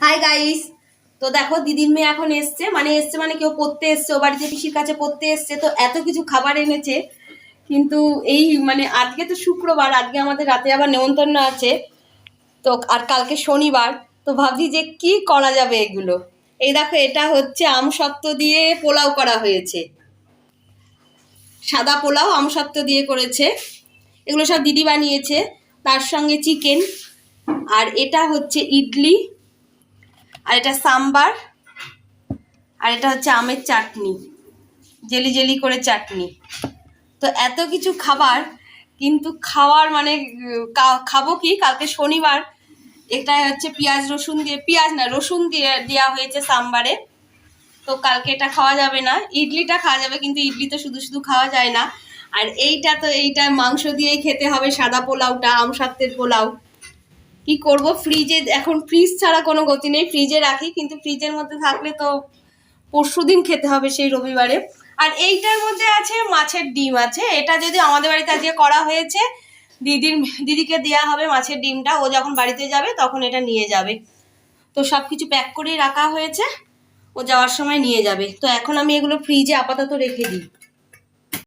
Hi guys তো দেখো, দিদির মেয়ে এখন এসছে। মানে এসছে মানে কেউ পড়তে এসছে, ও বাড়িতে পিসির কাছে পড়তে এসছে। তো এত কিছু খাবার এনেছে। কিন্তু এই মানে আজকে তো শুক্রবার, আজকে আমাদের রাতে আবার নেমন্তন্ন আছে। তো আর কালকে শনিবার। তো ভাবছি যে কি করা যাবে এগুলো? এই দেখো, এটা হচ্ছে আমসত্ত্ব দিয়ে পোলাও করা হয়েছে। সাদা পোলাও আমসত্ত্ব দিয়ে করেছে। এগুলো সব দিদি বানিয়েছে। তার সঙ্গে চিকেন আর এটা হচ্ছে ইডলি। আর এটা সাম্বার, আর এটা হচ্ছে আমের চাটনি, জেলি জেলি করে চাটনি। তো এত কিছু খাবার, কিন্তু খাওয়ার মানে খাব কি? কালকে শনিবার এটা হচ্ছে পেঁয়াজ, রসুন দিয়ে, পেঁয়াজ না, রসুন দিয়ে দেওয়া হয়েছে সাম্বারে। তো কালকে এটা খাওয়া যাবে না। ইডলিটা খাওয়া যাবে, কিন্তু ইডলি তো শুধু শুধু খাওয়া যায় না। আর এইটা তো এইটা মাংস দিয়েই খেতে হবে, সাদা পোলাওটা আম সত্ত্বের পোলাও। কি করব? ফ্রিজে এখন ফ্রিজ ছাড়া কোনো গতি নেই। ফ্রিজে রাখি, কিন্তু ফ্রিজের মধ্যে থাকলে তো পরশু দিন খেতে হবে সেই রবিবারে। আর এইটার মধ্যে আছে মাছের ডিম আছে। এটা যদি আমাদের বাড়িতে আজকে করা হয়েছে, দিদির, দিদিকে দেওয়া হবে মাছের ডিমটা। ও যখন বাড়িতে যাবে, তখন এটা নিয়ে যাবে। তো সব কিছু প্যাক করে রাখা হয়েছে। ও যাওয়ার সময় নিয়ে যাবে। তো এখন আমি এগুলো ফ্রিজে আপাতত রেখে দিই।